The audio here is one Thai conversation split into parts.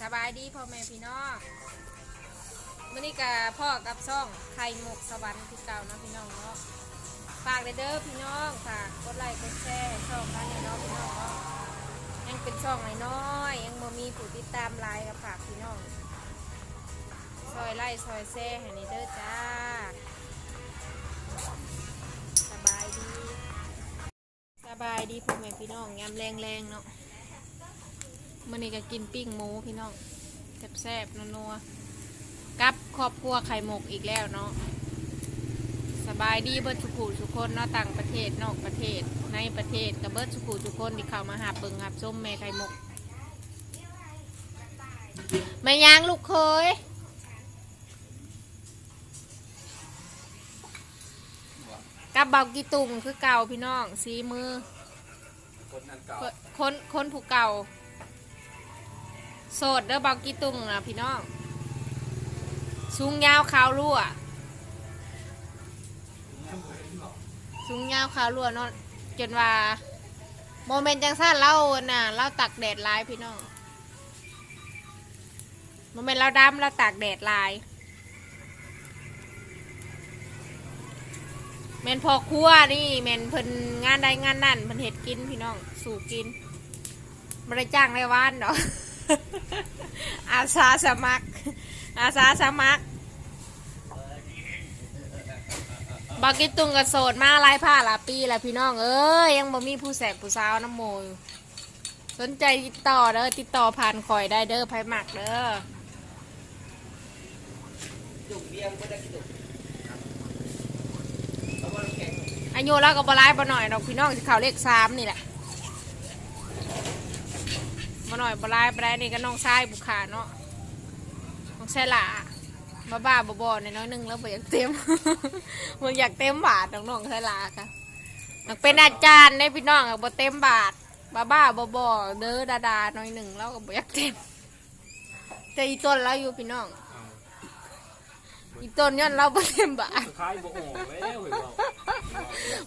สบายดีพ่อแม่พี่น้องมื่อนี้กับพ่อกับซ่องไข่หมกสวรรค์คือเก่านะพี่น้องเนาะฝากเด้อพี่น้องฝากกดไลค์กดแชร์ช่องกันเลยเนาะพี่น้องเนาะยังเป็นช่องน้อยยังบ่มีผู้ติดตามหลายกับฝากพี่น้องซอยไล่ซอยแซ่ให้ในเด้อจ้าสบายดี สบายดีพ่อแม่พี่น้องยำแรงๆเนาะ มื่อนี้ก็กินปิ้งหมูพี่น้องแซ่บๆนัวๆกับครอบครัวไข่หมกอีกแล้วเนาะสบายดีเบิร์ดสุขุทุกคนเนาะต่างประเทศนอกประเทศในประเทศกับเบิร์ดสุขุทุกคนที่เข้ามาหาเปิงหับส้มแม่ไข่หมกไม่ยางลูกเคยกับเบากีตุ่มคือเก่าพี่น้องสีมือคนนั้นเก่าคนคนผู้เก่า โสดเด้อบอกกี่ตุงนะพี่น้องสูงยาวขาวรั่วสูงยาวขาวรั่วเนาะจนว่าโมเมนต์จังสั้นเล่าน่ะเล่าตักแดดลายพี่น้องโมเมนต์เราดำเราตากแดดลายแมนพอครัวนี่แมนเพิ่นงานใดงานนั่นเพิ่นเห็ดกินพี่น้องสู่กินบริจ้างในว่านดอก อาสาสมัคร อาสาสมัครบอกกิตุงกระโสดมาลายผ้าหลายปีแล้วพี่น้องเอ้ยยังบ่มีผู้แสกผู้สาวน้ำโมยสนใจติดต่อเด้อติดต่อผ่านคอยได้เด้อไผหมักเด้อเบียงก็ได้กินจุกเอาบอลแข็งอายุเราก็บ่ร้ายบ่หน่อยดอกพี่น้องสิเขาเลขสามนี่แหละ บ่หน่อยบ่ร้ายบ่ได้นี่ก็น้องชายบุคคาเนาะน้องชายหล่าบ้าบ้าๆบอๆในน้อยๆหนึงแล้วบ่อยากเต็มบ่อยากเต็มบาทน้องๆชายหล่าค่ะมันเป็นอาจารย์ได้พี่น้องอะบ่เต็มบาทบ้าบ้าๆบอๆเด้อดาดาๆน้อยหนึ่งแล้วก็บ่อยากเต็มแต่อีต้นเราอยู่พี่น้องอีต้นย้อนเราบ่เต็มบาทคล้ายบ่ออกแล้วเห็นบ่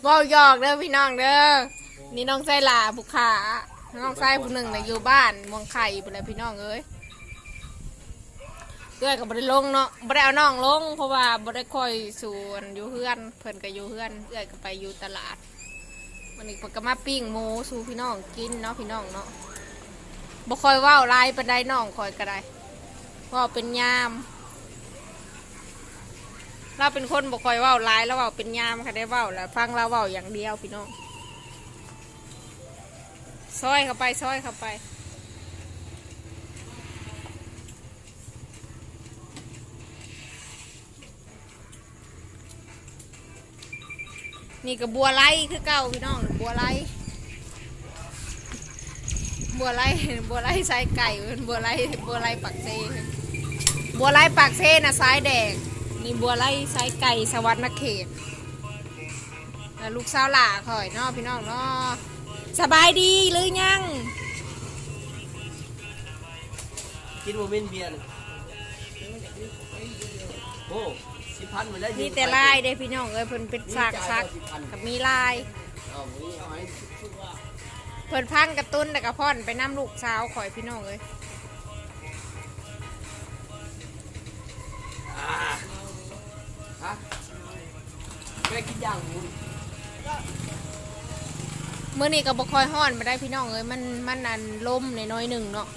เว้าหยอกเด้อพี่น้องเด้อนี่น้องไส้ลาผู้ขา น้องไส้ผู้หนึ่งน่ะอยู่บ้านเมองไข่ไปเลยพี่น้องเอ้ยเพื่อนก็บ่ได้ลงเนาะบ่ได้เอาน้องลง เพราะว่าบ่ได้คอยส่วนอยู่เฮือน เพิ่นก็อยู่เฮือนเอื้อยก็ไปอยู่ตลาดวันนี้เพิ่นก็มาปิ้งหมูสู่พี่น้องกินเนาะพี่น้องเนาะบ่ค่อยเว้าหลายปานใดน้องคอยก็ได้เว้าเป็นยาม เราเป็นคนบ่ค่อยเว้าร้ายแล้วเว้าเป็นยามค่ะได้เว้าแล้วฟังเราเว้าอย่างเดียวพี่น้อง ซอยเข้าไปซอยเข้าไป นี่กับบัวไล่คือเก่าพี่น้องบัวไล่บัวไล่บัวไล่ใส่ไก่เป็นบัวไล่บัวไล่ปักเซบัวไล่ปักเซนะซ้ายแดงนี่บัวไล่ไซไก่สวรรค์เขตลูกสาวหล่าคอยนาะพี่น้องนาะ สบายดีหรือยัง กินโมเมนต์เบียร์น่ะโอ้สิพันมาได้มีแต่ลายเด้พี่น้องเอ้ยเพิ่นเป็นสากซักกับมีลายเอาหมูเอาให้ เพิ่นพังกระตุ้นแต่กระพ่อนไปน้ำลูกสาวคอยพี่น้องเอ้ย มื่อนี้ก็บ่คอยห้อนมาได้พี่น้องเอ้ยมันมันอันลมในน้อยๆหนึ่งเนาะ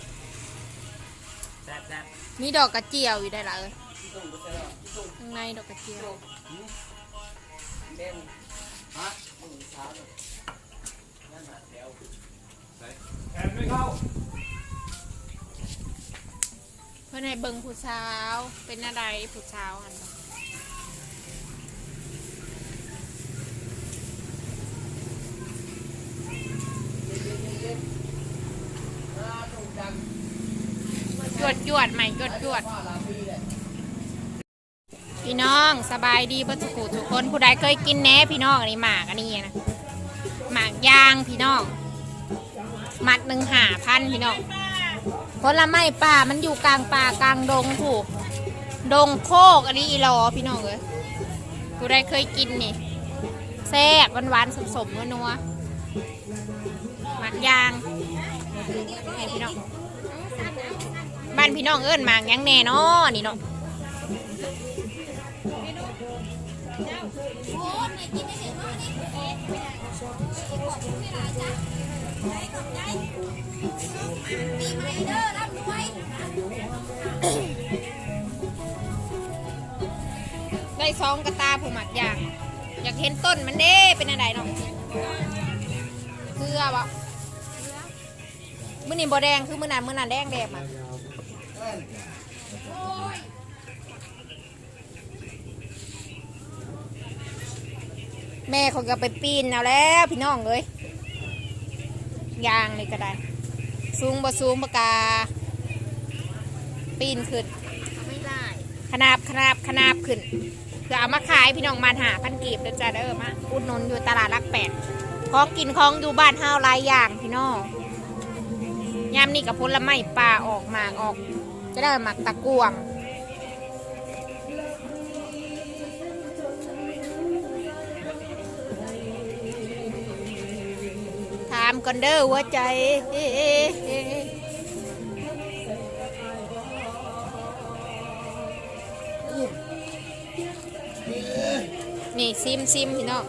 แซ่บแซ่บมีดอกกระเจียวอยู่ได้ละเอ้ยที่ตรงบ่ใช่หรอที่ตรงข้างในดอกกระเจียวเล่นฮะมึงช้าเลยนั่นหาแถวแอนไม่เข้าเพื่อนให้เบิ่งผู้สาวเป็นอะไรผู้สาวอัน จวดจวดใหม่จวดจวดพี่น้องสบายดีเพื่อสุขุทุกคนผู้ใดเคยกินแหน่พี่น้องอันนี้หมากอันนี้นะหมากยางพี่น้องมัดหนึ่งหาพันพี่น้องผลไม้ป่ามันอยู่กลางป่ากลางดงผู้ดงโคกอันนี้อีหลอพี่น้องเอ้ยผู้ใดเคยกินนี่แซ่บหวานๆสมๆนัวๆหมากยางให้พี่น้อง บ้านพี่น้องเอิ้นมากยังแน่นาะนี่เนาะได้สองกระตาผูหมักอย่าง อยากเห็นต้นมันเด้เป็นอะไรเนาะเกลือบ่มื้อนี้บ่แดงคือมื้อนั้นมื้อนั้นแดงแดงอะ แม่เขาก็ไปปีนเอาแล้ว พี่น้องเอ้ยยางนี่ก็ได้ สูงบ่สูงปากกา ปีนขึ้น ไม่ได้ขนาบขนาบขนาบขึ้นเพื่อเอามาขายพี่น้องมาหาพันกีบเด้อจ้าเด้อมาอุดหนุนอยู่ตลาดรักแปดของกินของอยู่บ้านเฮาหลายอย่างพี่น้องยามนี้กับผลไม้ป่าออกหมากออก จะได้หมักตะกวงถามก่อนเด้อหัวใจนี่ซิมซิมพี่น้อง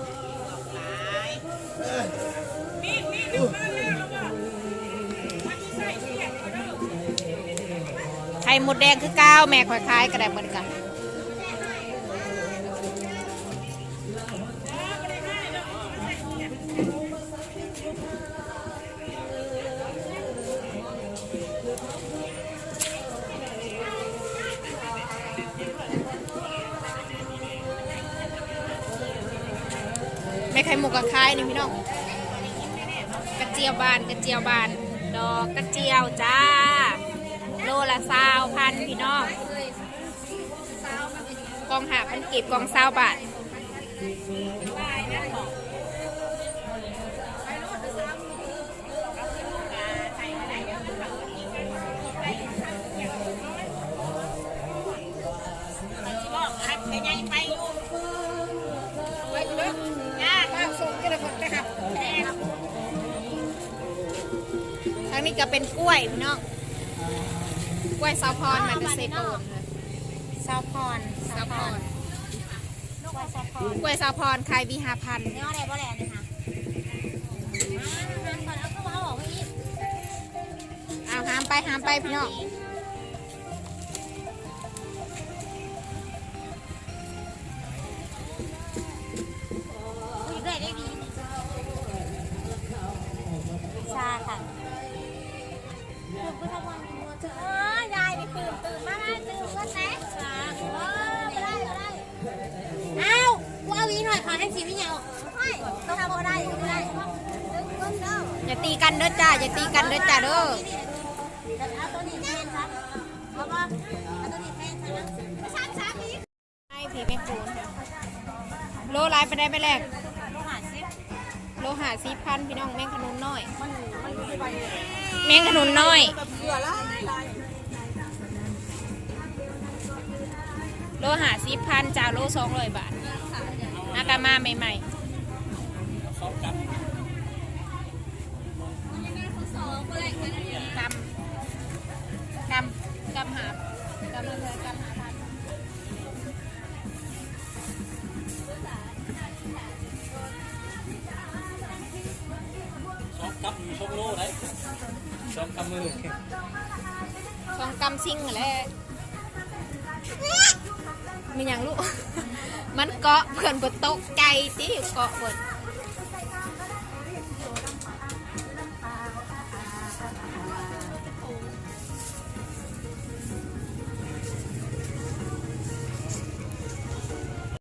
ไข่หมดแดงคือก้าวแม่คล้ายๆกระแดเหมือนกันแม่ไข่หมูกกับคล้ายนี่พี่น้องกระเจียวบานกระเจียวบาน ดอกกระเจียวจ้า ละสาวพันพี่น้องกองหาพันกีบกองสาวบาททางนี้ก็เป็นกล้วยพี่น้อง ล้วยซาวพรมันจะเซโปนเลยซาวพรซาวพรนกว่าซาวพรกล้วยซาวพรขายวีหาพันเนื้ออะไรบ่แหล่เลยค่ะอ่าก่อนเอาเข้ามาเอาออกไปอีกเอาหามไปหามไปพี่น้องคุยด้วยได้ดีชาค่ะ อย่าตีกันเด้อจ้าอย่าตีกันเด้อจ้าเด้อเอาตัวนี้แทนครับเอาป่ะเอาตัวนี้แม่ให้ผีไม่คูณค่ะโลไลฟ์ไปได้ไปแรกโลหะซิโลหะสีพันพี่น้องแมงขนุนน้อยมันมันไปแมงขนุนน้อยแบบเบื่อแล้วโลหะสีพันจ้าโลสองร้อยบาทอากามาใหม่ๆกำกำกำหาบกำเลยกำหาพันสองกับมีสองโล่ได้สองกับมือสองกำซิงแหละมีอย่างลูก มันเกาะเพื่อนบนโตกใจที่เกาะเพื่อน